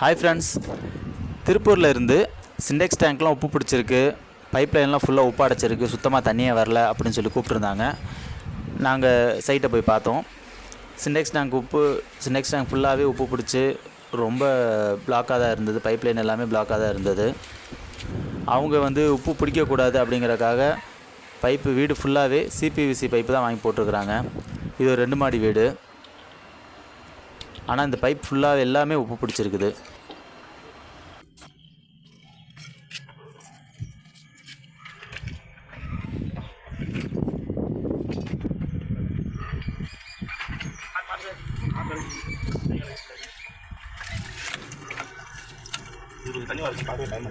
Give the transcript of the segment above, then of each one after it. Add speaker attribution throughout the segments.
Speaker 1: Hi friends திருப்பூரில் இருந்து சிண்டெக்ஸ் டேங்க்லாம் உப்பு பிடிச்சிருக்கு. பைப் லைன்லாம் ஃபுல்லாக உப்பு அடைச்சிருக்கு. சுத்தமாக தண்ணியே வரல அப்படின்னு சொல்லி கூப்பிட்ருந்தாங்க நாங்கள் சைட்டை போய் பார்த்தோம். சிண்டெக்ஸ் டேங்க் உப்பு சிண்டெக்ஸ் டேங்க் ஃபுல்லாகவே உப்பு பிடிச்சி ரொம்ப பிளாக்காக தான் இருந்தது. பைப் லைன் எல்லாமே பிளாக்காக தான் இருந்தது. அவங்க வந்து உப்பு பிடிக்கக்கூடாது அப்படிங்கிறக்காக பைப்பு வீடு ஃபுல்லாகவே சிபிவிசி பைப்பு தான் வாங்கி போட்டிருக்கிறாங்க. இது ஒரு ரெண்டு மாடி வீடு. ஆனால் இந்த பைப் ஃபுல்லாக எல்லாமே உப்பு பிடிச்சிருக்குது.
Speaker 2: தண்ணி டைம்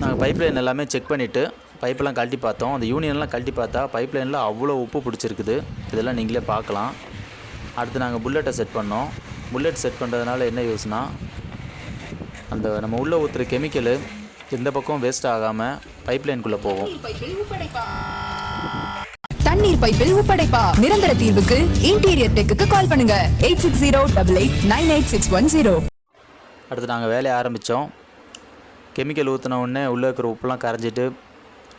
Speaker 1: நாங்கள் பைப் லைன் எல்லாமே செக் பண்ணிவிட்டு பைப்பெல்லாம் கழட்டி பார்த்தோம். அந்த யூனியன்லாம் கழட்டி பார்த்தா பைப் லைனில் அவ்வளோ உப்பு பிடிச்சிருக்குது. இதெல்லாம் நீங்களே பார்க்கலாம். அடுத்து நாங்கள் புல்லட்டை செட் பண்ணோம். புல்லட் செட் பண்ணுறதுனால என்ன யூஸ்னா அந்த நம்ம உள்ளே ஊற்றுற கெமிக்கலு எந்த பக்கம் வேஸ்ட் ஆகாமல் பைப் லைனுக்குள்ளே போகும்.
Speaker 3: தண்ணீர் பைப்பில் உப்படைப்பா நிரந்தர தீர்வுக்கு இன்டீரியர் டெக்குக்கு கால் பண்ணுங்க. Eight six zero double eight nine eight six one zero
Speaker 1: அடுத்து நாங்கள் வேலையை ஆரம்பித்தோம் கெமிக்கல் ஊற்றின உடனே உள்ளே இருக்கிற உப்புலாம் கரைஞ்சிட்டு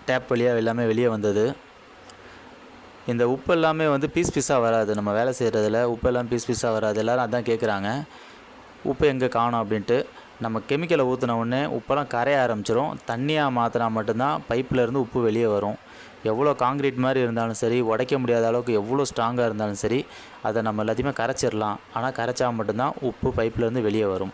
Speaker 1: டேப் வழியாக எல்லாமே வெளியே வந்தது. இந்த உப்பு எல்லாமே வந்து பீஸ் பீஸாக வராது. நம்ம வேலை செய்கிறதுல உப்பு எல்லாம் பீஸ் பீஸாக வராது. எல்லோரும் அதான் கேட்குறாங்க உப்பு எங்கே காணும் அப்படின்ட்டு. நம்ம கெமிக்கலை ஊற்றின உடனே உப்பெல்லாம் கரைய ஆரம்பிச்சிரும். தண்ணியாக மாற்றினா மட்டும்தான் பைப்பிலேருந்து உப்பு வெளியே வரும். எவ்வளோ காங்கிரீட் மாதிரி இருந்தாலும் சரி உடைக்க முடியாத அளவுக்கு எவ்வளோ ஸ்ட்ராங்காக இருந்தாலும் சரி அதை நம்ம எல்லாத்தையுமே கரைச்சிடலாம் ஆனால் கரைச்சா மட்டும்தான் உப்பு பைப்பிலேருந்து வெளியே வரும்.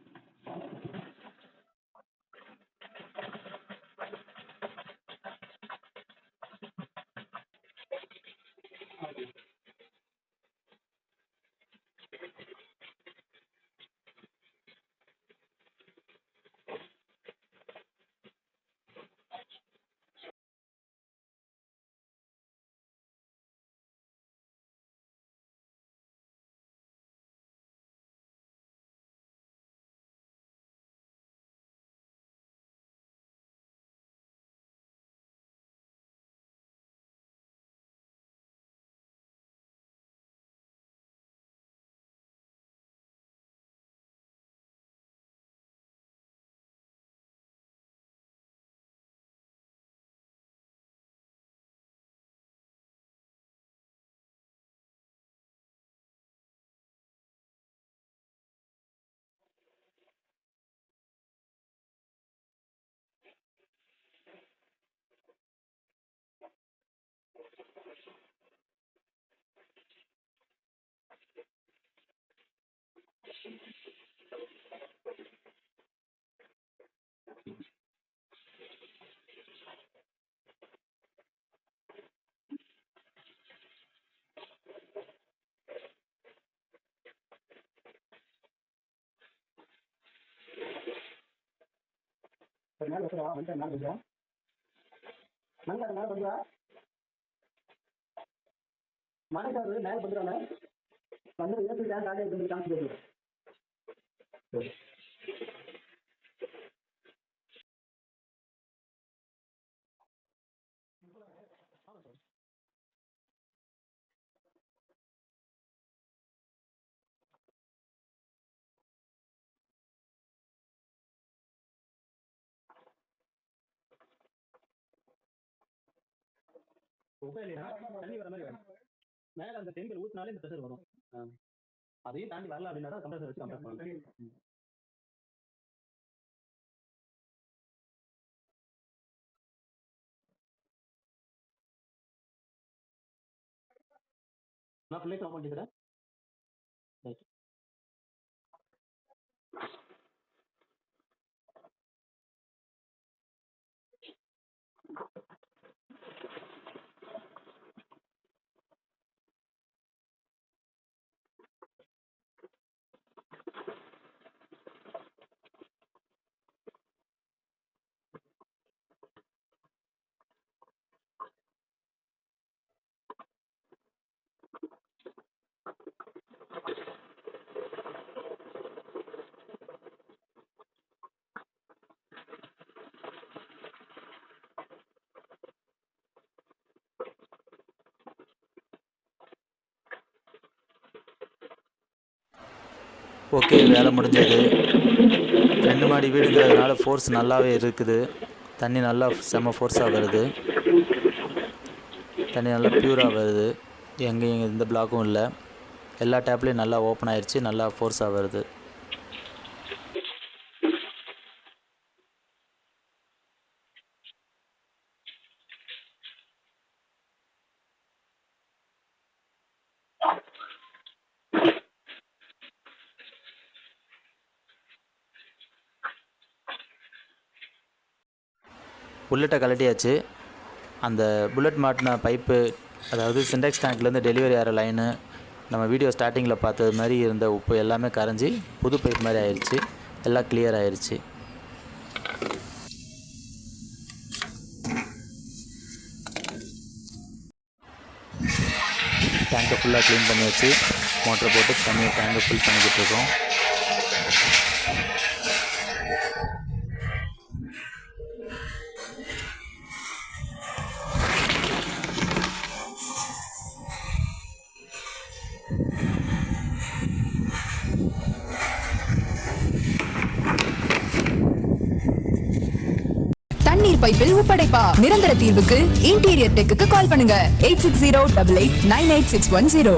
Speaker 2: சரி மேலே வச்சுடா வந்துட்டு மேலே வச்சுடா மணி மேலே பண்ணுறா மணி சார் மேலே வந்து ஏற்றி டேங்க் காலையில் எடுத்து தண்ணி வர மாதிரி வேணும் மேலே அந்த கெமிக்கல் ஊற்றினாலே இந்த ப்ரெஷர் வரும். அதையும் தாண்டி வரல அப்படின்னா கம்ப்ரஸர் வச்சு கம்ப்ரஸ் பண்ணணும். நான் பிள்ளைக்கு ஓப்பன் பண்ணிக்கிறேன். ரைட்
Speaker 1: ஓகே வேலை முடிஞ்சது. ரெண்டு மாடி வீடுங்கிறதுனால ஃபோர்ஸ் நல்லாவே இருக்குது. தண்ணி நல்லா செம்ம ஃபோர்ஸாக வருது. தண்ணி நல்லா ப்யூராக வருது. எங்கேயும் எந்த பிளாக்கும் இல்லை. எல்லா டேப்லேயும் நல்லா ஓப்பன் ஆயிடுச்சு நல்லா ஃபோர்ஸாக வருது. புல்லட்டை கழட்டியாச்சு. அந்த புல்லட் மாட்டின பைப்பு அதாவது சிண்டெக்ஸ் டேங்க்லேருந்து டெலிவரி ஆகிற லைனு நம்ம வீடியோ ஸ்டார்டிங்கில் பார்த்தது மாதிரி இருந்த உப்பு எல்லாமே கரைஞ்சி புது பைப் மாதிரி ஆயிடுச்சு எல்லாம் கிளியர் ஆயிடுச்சு டேங்கை ஃபுல்லாக க்ளீன் பண்ணி வச்சு மோட்டர் போட்டு தண்ணியை டேங்கை ஃபில் பண்ணிக்கிட்டு இருக்கோம்.
Speaker 3: பைப்பில் ஒப்படைப்பா. நிரந்தர தீர்வுக்கு இன்டீரியர் டெக்கு கால் பண்ணுங்க. Eight six zero double eight nine eight six one zero